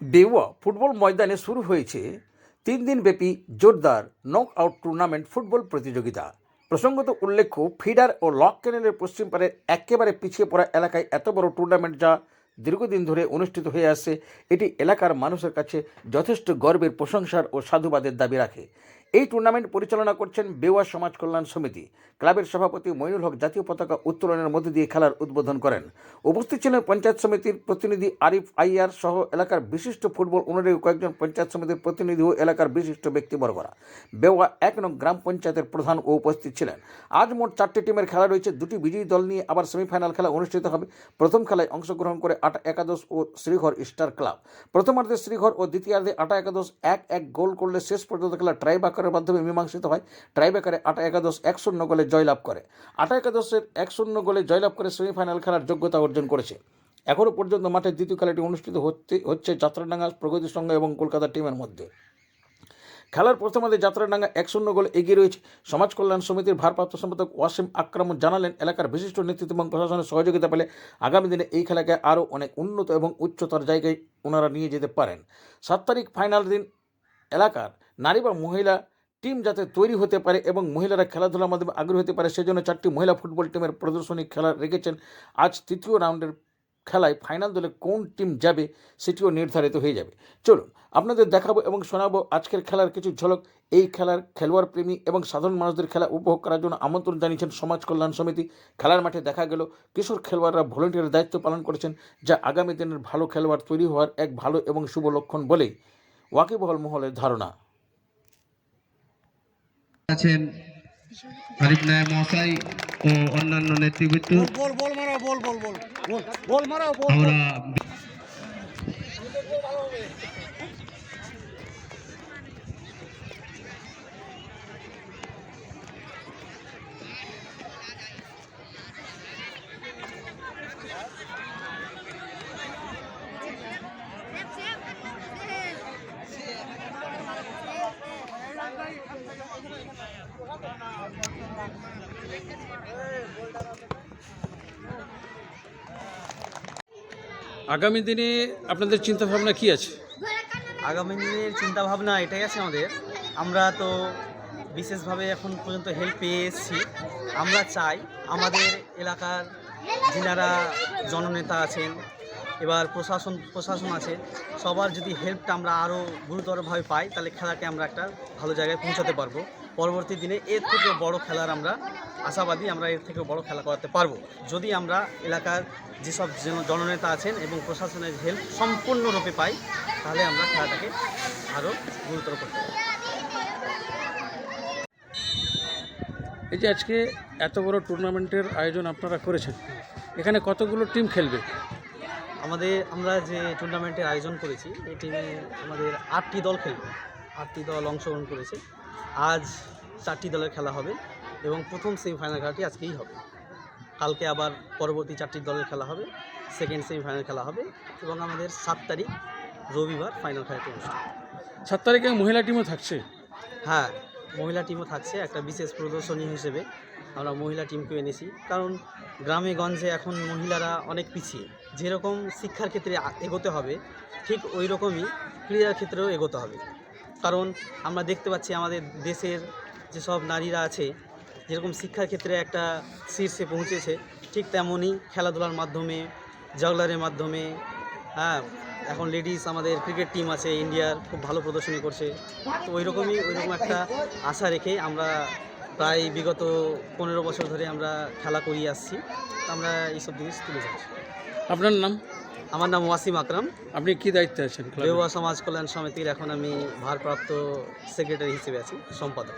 বেওয়া football ময়দানে শুরু হয়েছে তিন দিনব্যাপী জোরদার নক আউট টুর্নামেন্ট ফুটবল প্রতিযোগিতা। প্রসঙ্গত উল্লেখ্য, ফিডার ও লক ক্যানেলের পশ্চিম পাড়ের একেবারে পিছিয়ে পড়া এলাকায় এত বড় টুর্নামেন্ট যা দীর্ঘদিন ধরে অনুষ্ঠিত হয়ে আসছে, এটি এলাকার মানুষের কাছে যথেষ্ট গর্বের প্রশংসার ও সাধুবাদের দাবি রাখে। এই টুর্নামেন্ট পরিচালনা করছেন বেওয়া সমাজ কল্যাণ সমিতি। ক্লাবের সভাপতি মইনুল হক জাতীয় পতাকা উত্তোলনের মধ্যে দিয়ে খেলার উদ্বোধন করেন। উপস্থিত ছিলেন পঞ্চায়েত সমিতির প্রতিনিধি আরিফ আইয়ার সহ এলাকার বিশিষ্ট ফুটবল অনুরাগী কয়েকজন পঞ্চায়েত সমিতির প্রতিনিধি ও এলাকার বিশিষ্ট ব্যক্তিবর্গরা। বেওয়া এক নং গ্রাম পঞ্চায়েতের প্রধান ও উপস্থিত ছিলেন। আজ মোট চারটি টিমের খেলা রয়েছে, দুটি বিজয়ী দল নিয়ে আবার সেমিফাইনাল খেলা অনুষ্ঠিত হবে। প্রথম খেলায় অংশগ্রহণ করে আটা একাদশ ও শ্রীঘর স্টার ক্লাব। প্রথমার্ধে শ্রীঘর ও দ্বিতীয়ার্ধে আটা একাদশ, এক এক গোল করলে শেষ পর্যন্ত খেলা ট্রাইবাকারের মাধ্যমে মীমাংসিত হয়। ট্রাইবাকারে আটা একাদশ এক শূন্য গোলে জয়লাভ করে। আটা একাদশের এক শূন্য গোলে জয়লাভ করে সেমিফাইনাল খেলার যোগ্যতা অর্জন করেছে। এখনও পর্যন্ত মাঠের দ্বিতীয় খেলাটি অনুষ্ঠিত হতে হচ্ছে যাত্রাডাঙ্গা প্রগতি সংঘ এবং কলকাতা টিমের মধ্যে। খেলার প্রথমার্ধে যাত্রাডাঙ্গা এক শূন্য গোলে এগিয়ে রয়েছে। সমাজ কল্যাণ সমিতির ভারপ্রাপ্ত সম্পাদক ওয়াসিম আকরাম জানালেন, এলাকার বিশিষ্ট নেতৃত্ব এবং প্রশাসনের সহযোগিতা পেলে আগামী দিনে এই খেলাকে আরও অনেক উন্নত এবং উচ্চতর জায়গায় ওনারা নিয়ে যেতে পারেন। সাত তারিখ ফাইনাল দিন এলাকার নারী বা মহিলা টিম যাতে তৈরি হতে পারে এবং মহিলারা খেলাধুলার মাধ্যমে আগ্রহী হতে পারে সেজন্য চারটি মহিলা ফুটবল টিমের প্রদর্শনী খেলা রেখেছেন। আজ তৃতীয় রাউন্ডের খেলায় ফাইনাল দলে কোন টিম যাবে সেটিও নির্ধারিত হয়ে যাবে। চলুন, আপনাদের দেখাবো এবং শোনাবো আজকের খেলার কিছু ঝলক। এই খেলার খেলোয়াড় প্রেমী এবং সাধারণ মানুষদের খেলা উপভোগ করার জন্য আমন্ত্রণ জানিয়েছেন সমাজ কল্যাণ সমিতি। খেলার মাঠে দেখা গেল, কিশোর খেলোয়াড়রা ভলেন্টিয়ারের দায়িত্ব পালন করেছেন, যা আগামী দিনের ভালো খেলোয়াড় তৈরি হওয়ার এক ভালো এবং শুভ লক্ষণ বলেই ওয়াকিবহল মহলের ধারণা। আছেন আরিফ নায় মহাশয় ও অন্যান্য নেতৃবৃন্দ। বল বল মারাও বল বল বল বল বল বল। আমরা আগামী দিনে আপনাদের চিন্তা ভাবনা কি আছে? আগামী দিনের চিন্তা ভাবনা এটাই আছে আমাদের। আমরা তো বিশেষভাবে এখন পর্যন্ত হেল্প পেয়ে এসেছি। আমরা চাই আমাদের এলাকার যিনারা জননেতা আছেন এবার প্রশাসন প্রশাসন আছে। সবার যদি হেল্পটা আমরা আরও গুরুতরভাবে পাই, তাহলে খেলাকে আমরা একটা ভালো জায়গায় পৌঁছাতে পারব। পরবর্তী দিনে এর থেকেও বড় খেলার আমরা আশাবাদী আমরা এর থেকেও বড় খেলা করাতে পারব। যদি আমরা এলাকার যেসব জননেতা আছেন এবং প্রশাসনের হেল্প সম্পূর্ণরূপে পাই, তাহলে আমরা খেলাটাকে আরও গুরুতর করতে পারব। এই যে আজকে এত বড় টুর্নামেন্টের আয়োজন আপনারা করেছেন, এখানে কতগুলো টিম খেলবে? আমাদের আমরা যে টুর্নামেন্টের আয়োজন করেছি এই টিমে আমাদের আটটি দল খেলবে। আটটি দল অংশগ্রহণ করেছে। আজ চারটি দলের খেলা হবে এবং প্রথম সেমিফাইনাল খেলাটি আজকেই হবে। কালকে আবার পরবর্তী চারটি দলের খেলা হবে সেকেন্ড সেমিফাইনাল খেলা হবে এবং আমাদের সাত তারিখ রবিবার ফাইনাল খেলাটি অনুষ্ঠিত হবে। সাত তারিখে মহিলা টিমও থাকছে? হ্যাঁ মহিলা টিমও থাকছে একটা বিশেষ প্রদর্শনী হিসেবে। আমরা মহিলা টিমকে এনেছি। কারণ গ্রামে গঞ্জে এখন মহিলারা অনেক পিছিয়ে। যেরকম শিক্ষার ক্ষেত্রে এগোতে হবে, ঠিক ওই রকমই ক্রীড়ার ক্ষেত্রেও এগোতে হবে। কারণ আমরা দেখতে পাচ্ছি আমাদের দেশের যেসব নারীরা আছে, যেরকম শিক্ষার ক্ষেত্রে একটা শীর্ষে পৌঁছেছে, ঠিক তেমনই খেলাধুলার মাধ্যমে জগলারের মাধ্যমে হ্যাঁ এখন লেডিস আমাদের ক্রিকেট টিম আছে ইন্ডিয়ার খুব ভালো প্রদর্শনী করছে। তো ওই রকমই ওই রকম একটা আশা রেখে আমরা প্রায় বিগত পনেরো বছর ধরে আমরা খেলা করিয়ে আসছি। তো আমরা এইসব জিনিস তুলে যাচ্ছি আপনার নাম? আমার নাম ওয়াসিম আকরাম। আপনি কি দায়িত্বে আছেন ক্লাবে? সমাজ কল্যাণ সমিতির এখন আমি ভারপ্রাপ্ত সেক্রেটারি হিসেবে আছি সম্পাদক।